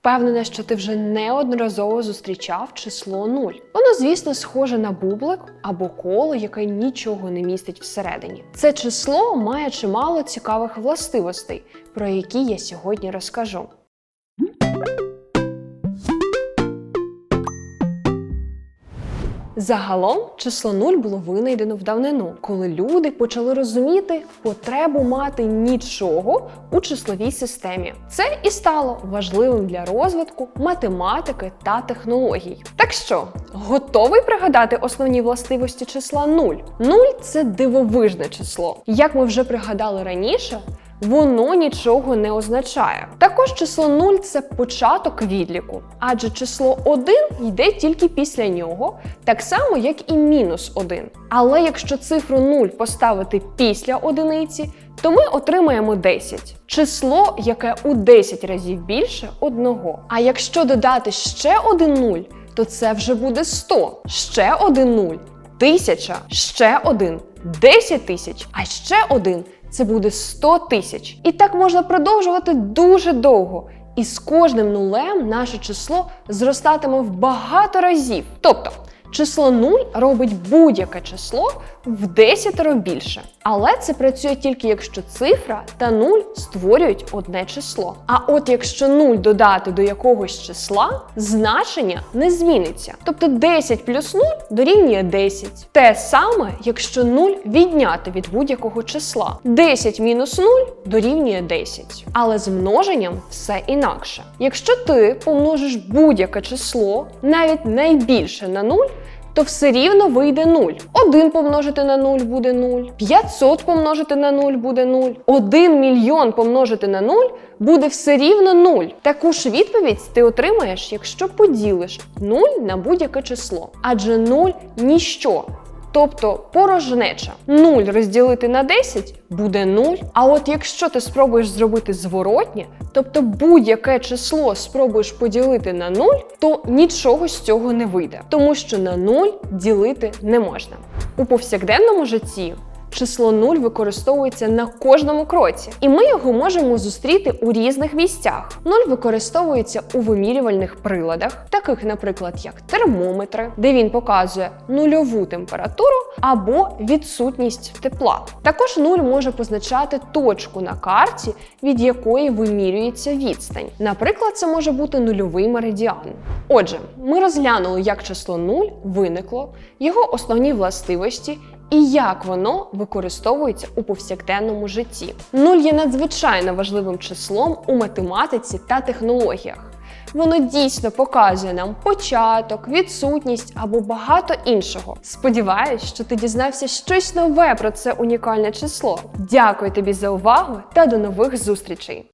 Впевнена, що ти вже неодноразово зустрічав число 0. Воно, звісно, схоже на бублик або коло, яке нічого не містить всередині. Це число має чимало цікавих властивостей, про які я сьогодні розкажу. Загалом число 0 було винайдено в давнину, коли люди почали розуміти потребу мати нічого у числовій системі. Це і стало важливим для розвитку математики та технологій. Так що, готовий пригадати основні властивості числа 0? 0 – це дивовижне число. Як ми вже пригадали раніше, воно нічого не означає. Також число 0 це початок відліку, адже число 1 йде тільки після нього, так само як і мінус 1. Але якщо цифру 0 поставити після одиниці, то ми отримаємо 10. Число, яке у 10 разів більше одного. А якщо додати ще один 0, то це вже буде 100. Ще один 0 тисяча, ще один 10 тисяч, а ще один це буде 100 тисяч. І так можна продовжувати дуже довго. І з кожним нулем наше число зростатиме в багато разів. Тобто число 0 робить будь-яке число в 10 більше. Але це працює тільки якщо цифра та 0 створюють одне число. А от якщо 0 додати до якогось числа, значення не зміниться. Тобто 10 плюс 0 дорівнює 10. Те саме, якщо 0 відняти від будь-якого числа. 10 мінус 0 дорівнює 10. Але з множенням все інакше. Якщо ти помножиш будь-яке число, навіть найбільше на 0, то все рівно вийде 0. 1 помножити на 0 буде 0, 500 помножити на 0 буде 0, 1 мільйон помножити на 0 буде все рівно 0. Таку ж відповідь ти отримаєш, якщо поділиш 0 на будь-яке число. Адже 0 ніщо. Тобто порожнеча 0 розділити на 10 буде 0. А от якщо ти спробуєш зробити зворотнє, тобто будь-яке число спробуєш поділити на 0, то нічого з цього не вийде, тому що на 0 ділити не можна. У повсякденному житті число 0 використовується на кожному кроці, і ми його можемо зустріти у різних місцях. 0 використовується у вимірювальних приладах, таких, наприклад, як термометри, де він показує нульову температуру або відсутність тепла. Також 0 може позначати точку на карті, від якої вимірюється відстань. Наприклад, це може бути нульовий меридіан. Отже, ми розглянули, як число 0 виникло, його основні властивості і як воно використовується у повсякденному житті. Нуль є надзвичайно важливим числом у математиці та технологіях. Воно дійсно показує нам початок, відсутність або багато іншого. Сподіваюсь, що ти дізнався щось нове про це унікальне число. Дякую тобі за увагу та до нових зустрічей!